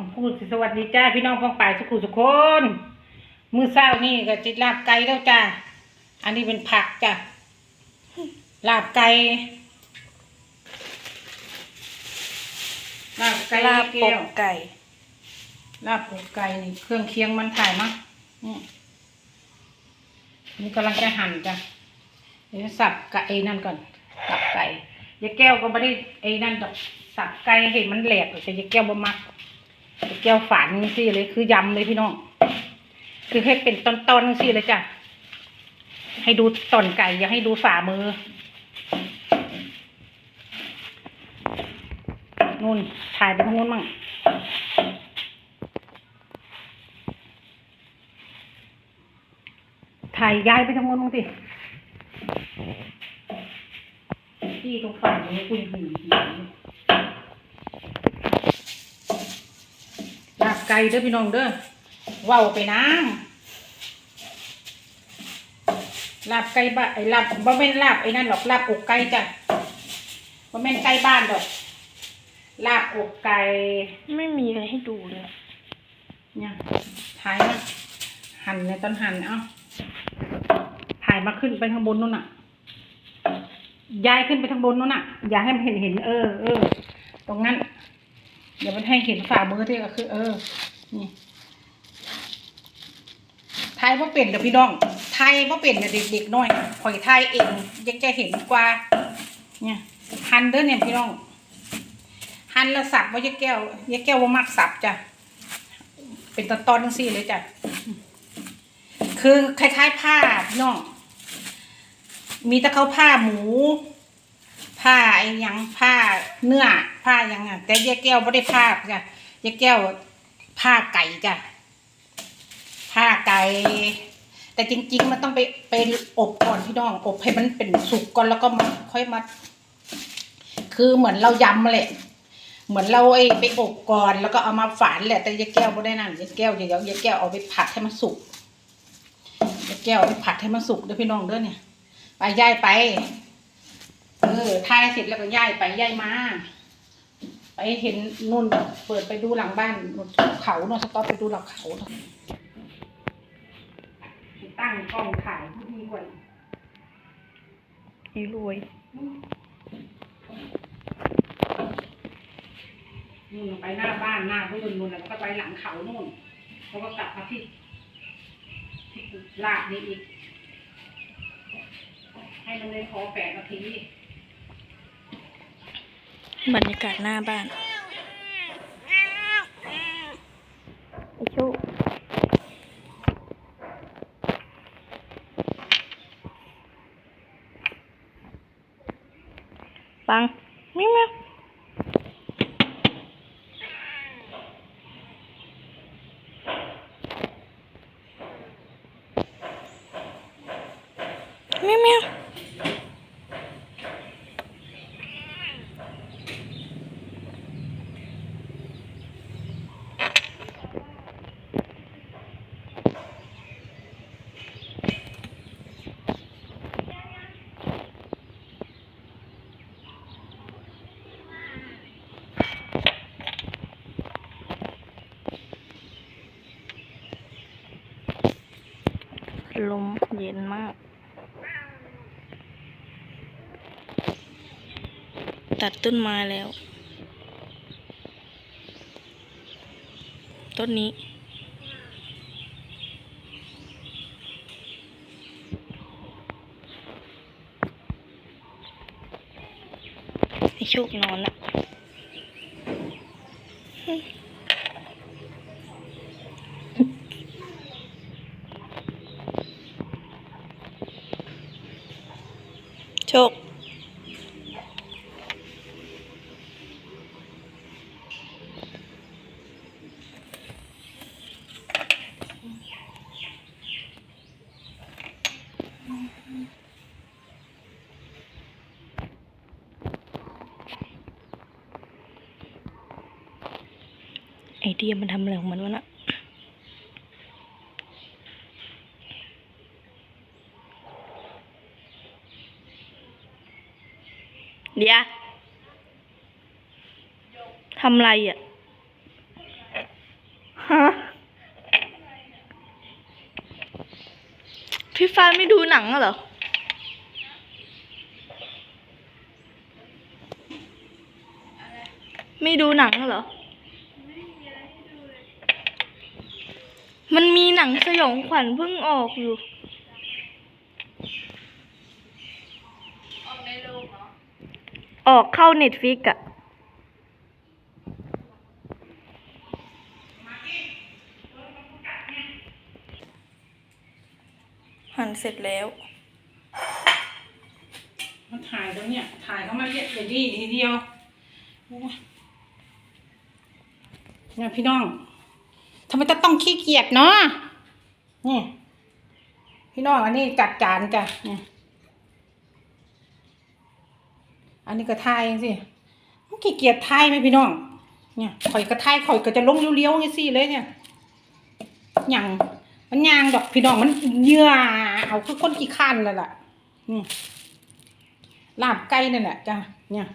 ขอบคุณสวัสดีจ้าพี่น้องฟังป่ายสุขุสุกคนมือเศร้านี่ก็จิตลาบไก่แล้วจ้าอันนี้เป็นผักจ้ะลาบไก่ลาบไก่ลาบปแก้วกไก่ลาบอกไก่นี่เครื่องเคียงมันถ่ายมั้งนี่นี่กำลังจะหั่นจ้ะเดี๋ยวสับไก่นั่นก่อนสับไก่ยายแก้วก็ไม่ได้ไอ้นั่นดอกสับไก่เห็นมันแหลกแต่ยายแก้วบ่มักยาย แก้วฝานนี่เลยคือยำเลยพี่น้อง คือให้เป็นตอนๆสิเลยจ้ะ ให้ดูตอนไก่อย่าให้ดูฝ่ามือ นู่นถ่ายไปทางนู้นมั่งถ่ายย้ายไปทางโน้นมั้งสิที่ตรงฝั่งนี้คุณหินลาบ ไก่เด้อพี่น้องเด้อเว้าวไปน้ำลาบไก่บ้านไอ้ลาบบ่แม่นลาบไอ้นั่นหรอกลาบอกไก่จ้ะบ่แม่นไก่บ้านดอกลาบอกไก่ไม่มีอะไรให้ดูเลยเนี่ยถ่ายมาหั่นในตอนหั่นเอ้าถ่ายมาขึ้นไปข้างบนนู่นน่ะย้ายขึ้นไปทางบนนู่นน่ะ อย่าให้มันเห็นเห็นเออเออตรงนั้นเดี๋ยวมันให้เห็นฝ่ามือที่ก็คือ เออ นี่ทยว่าเป็นเดี๋ยวพี่น้องไทยว่าเป็นเดี๋ยวเด็กๆน้อยข่อยไทยเองยังจะเห็นกว่า เนี่ยหั่นเด้อเนี่ยพี่น้องหั่นแล้วสับว่ายายแก้วยายแก้วว่ามักสับจ้ะเป็นตอนตอนทั้งสี่เลยจ้ะคือคล้ายๆผ้าพี่น้องมีต่เขาผ้าหมู ผ้าไอ้ยังผ้าเนื้อผ้ายังอะแต่ยายแก้วไม่ได้ผ้าจ้ะยายแก้ว ผ้าไก่จ้ะผ้าไก่ แต่จริง ๆ มันต้องไปไปอบก่อนพี่น้อง อบให้มันเป็นสุกก่อนแล้วก็มาค่อยมาคือเหมือนเรายำมาแหละ เหมือนเราไอ้ไปอบก่อนแล้วก็เอามาฝานแหละ แต่ยายแก้วไม่ได้นั่นยายแก้วเดี๋ยวยายแก้วเอาไปผัดให้มันสุกยายแก้วเอาไปผัดให้มันสุกเด้อพี่น้องเด้อเนี่ย ไปย่ายไป เออทายเสร็จแล้วก็ย่ายไปย่ายมา ไปเห็นนุ่นเปิดไปดูหลังบ้านนู่นเขาเนาะสต๊อปไปดูหลังเขาตั้งกล้องถ่ายดีกว่าให้รวยนู่นไปหน้าบ้านหน้าพื้นนู่นแล้วก็ไปหลังเขานู่นแล้วก็กลับมาที่ที่ลาดนี้อีก ให้มันได้พอแปดนาที บรรยากาศหน้าบ้านไอโชคปังมิว ลมเย็นมาก ตัดต้นไม้แล้ว ต้นนี้ให้โชคนอนละ โชคไอเดียมันทำอะไรของมันวะนะ เดี๋ยวทำไรอะ ฮะ พี่ฟ้าไม่ดูหนังเหรอ ไม่ดูหนังเหรอ มันมีหนังสยองขวัญเพิ่งออกอยู่ ออกเข้าเน็ตฟิกอะหั่นเสร็จแล้ว มันถ่ายแล้วเนี่ยถ่ายเข้ามาเรียกเลยดีทีเดียวโอ้ยเนี่ยพี่น้องทำไมต้องขี้เกียจเนาะนี่พี่น้องอันนี้จัดจานจ้ะเนี่ย อันนี้ก็ทายสิมันขี้เกียจทายไหมพี่น้อง เนี่ยข่อยก็ทายข่อยก็จะลงเลี้ยวๆอย่างสิเลยเนี่ยหยังมันยางดอกพี่น้องมันเยื่อเอาคือคนขี้ข้านนั่นและนี่ลาบไก่นั่นแหละจ้ะเนี่ย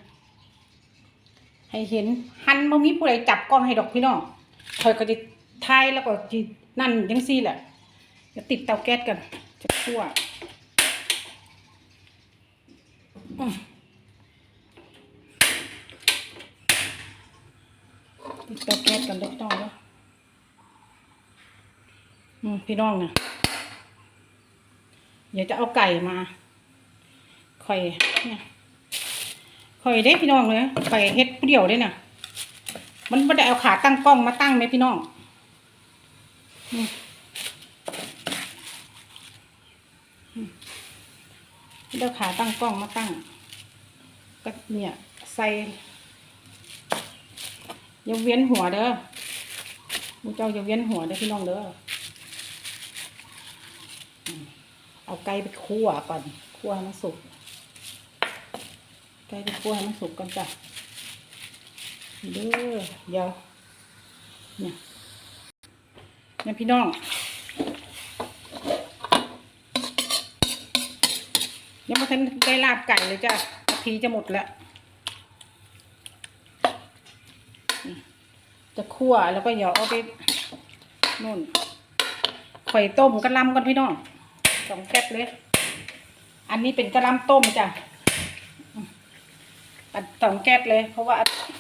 ให้เห็นหันบ่มีผู้ใดจับกล้องให้ดอกพี่น้องคอยก็จะทายแล้วก็จินั่นจังซี่แหละจะติดเตาแก๊สกันจะคั่วอืม ติดแก๊สกันเล็กน้อยแล้วอืมพี่น้องเนี่ยเดี๋ยวจะเอาไก่มาข่อยเนี่ยข่อยได้พี่น้องเลยข่อยเฮ็ดผู้เดียวได้น่ะ มันไม่ได้เอาขาตั้งกล้องมาตั้งไหมพี่น้องนี่อืมไม่ได้เอาขาตั้งกล้องมาตั้ง ก็เนี่ยใส่ อย่าเวียนหัวเด้อมูเจ้าอย่าเวียนหัวเด้อพี่น้องเด้อเอาไก่ไปคั่วก่อนคั่วให้มันสุกไก่ไปคั่วให้มันสุกก่อนจ้ะเด้อเดี๋ยวเนี่ยเนี่ยพี่น้องยังไม่ทันได้ลาบไก่เลยจ้ะทีจะหมดแล้ว จะคั่วแล้วก็เดี๋ยวเอาไปนู่นข่อยต้มกระลำก่อนพี่น้องสองแก๊บเลย อันนี้เป็นกระลำต้มจ้ะอันสองแก๊สเลย เพราะว่า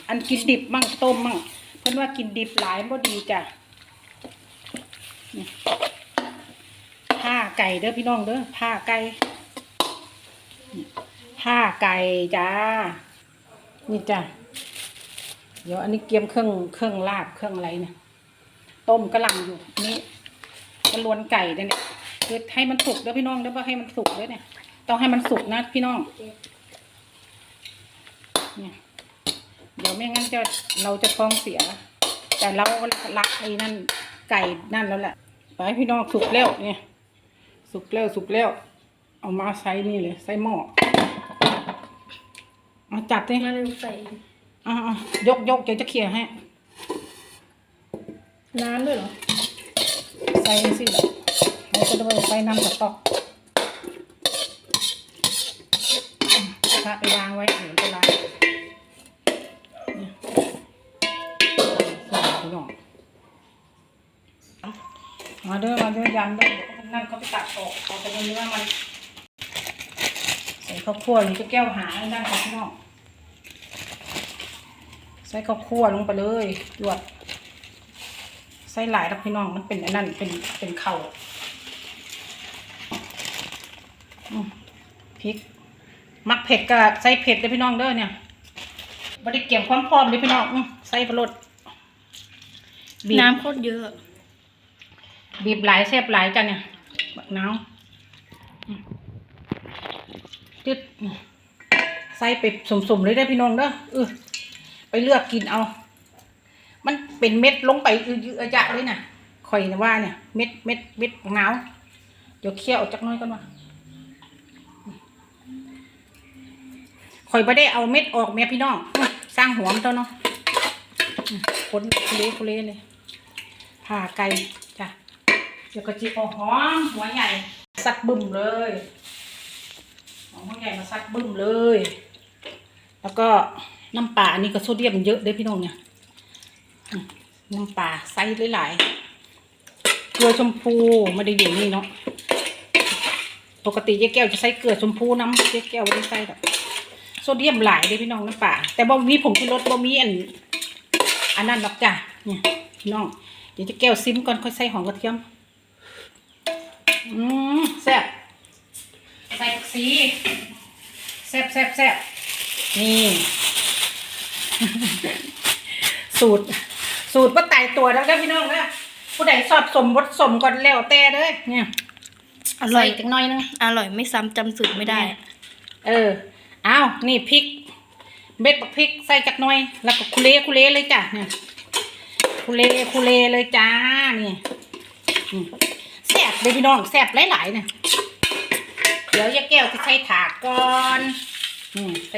อันกินดิบมั่งต้มมั่งเพื่อนว่ากินดิบหลายบ่ดีจ้ะผ้าไก่เด้อพี่น้องเด้อผ้าไก่ผ้าไก่จ้านี่จ้ะ เดี๋ยวอันนี้เกียมเครื่องเครื่องลาบเครื่องอะไรเนี่ยต้มกระหล่ำอยู่นี่กระลวนไก่เนี่ยคือให้มันสุกด้อพี่น้องเด้ว่าให้มันสุกด้อเนี่ยต้องให้มันสุกนะพี่น้องเนี่ยเดี๋ยวไม่งั้นจะเราจะท้องเสีย แต่เรารักไอ้นั่นไก่นั่นแล้วแหละไปพี่น้องสุกแล้วเนี่ยสุกแล้วสุกแล้ว เอามาใส่นี่เลยใส่หม้อมาจัดเลยมาเร็วใส่ อ่ายกยกเดี๋ยวจะเขี่ยให้ น้ำด้วยเหรอ ใส่สิแบบเราก็จะไปใส่น้ำสต๊อกอะพระไปวางไว้เดี๋ยวจะล้างเนี่ยใส่พี่น้องมาเด้อมาเด้อยำเด้อเดี๋ยวนั่นเขาไปตัดออกเอาไปในเนื้อมันใส่ข้าวคั่วหรือจะแก้วหาไอ้นั่นของพี่น้องใส่ข้าวคั่วลงไปเลยหยวดใส่หลายแล้วพี่น้องมันเป็นไอ้นั่นเป็นเป็นเข่าอืมพริก มักเผ็ดก็ใส่เผ็ดเลยพี่น้องเด้อเนี่ยบริเกี่ยมความพร้อมเลยพี่น้องอื้อใส่ประรดบีบน้ำโคตรเยอะ บีบหลายแซ่บหลายจ้ะเนี่ยบักนาวอืมจึดนี่ใส่ไปสมๆเลยได้อพี่น้องเด้อเออ ไปเลือกกินเอา มันเป็นเม็ดลงไปอือๆจะเลยน่ะข่อยนะว่าเนี่ย เม็ดเม็ดเม็ดบักนาเดี๋ยวเคี่ยวออกจากน้อยก่อนว่าข่อยไม่ได้เอาเม็ดออกแม่พี่น้อง สร้างหัวมันเท่าเนาะคนเละคุเละเลยผ่าไก่จ้ะเดี๋ยวกระจิบเอหอมหัวใหญ่ซัดบึ้มเลยหอมหัวใหญ่มาซัดบึ้มเลย แล้วก็ น้ำปลาอันนี้ก็โซเดียมเยอะเด้พี่น้องเนี่ยน้ำปลาใส่หลายๆเกลือชมพูไม่ได้อยู่นี่เนาะปกติยายแก้วจะใส่เกลือชมพูน้ำยายแก้วไม่ได้ใส่แบบโซเดียมหลายเลยพี่น้องน้ำปลาแต่บ่มีผงชูรสบ่มีอันอันนั้นหรอกจ้ะเนี่ยพี่น้องเดี๋ยวจะแก้วซิมก่อนค่อยใส่หอมกระเทียมอืมแซ่บใส่ผักชีแซ่บแซ่บแซ่บนี่ สูตร สูตรว่าตายตัวแล้วเด้อพี่น้องเด้อผู้ใดสอดสมบดสมก่อนแล้วแต่เด้อเนี่ยอร่อยใส่จังหน่อยนึงอร่อยไม่ซ้ำจำสูตรไม่ได้ เอออ้าวนี่พริกเม็ดบักพริกใส่จักหน่อย แล้วก็คุเลคุเลเลยจ้ะเนี่ยคุเลคุเลเลยจ้านี่อืมแซ่บเลยพี่น้องแซ่บหลายๆเนี่ยเดี๋ยวยายแก้วจะใส่ถาดก่อนอืมใส่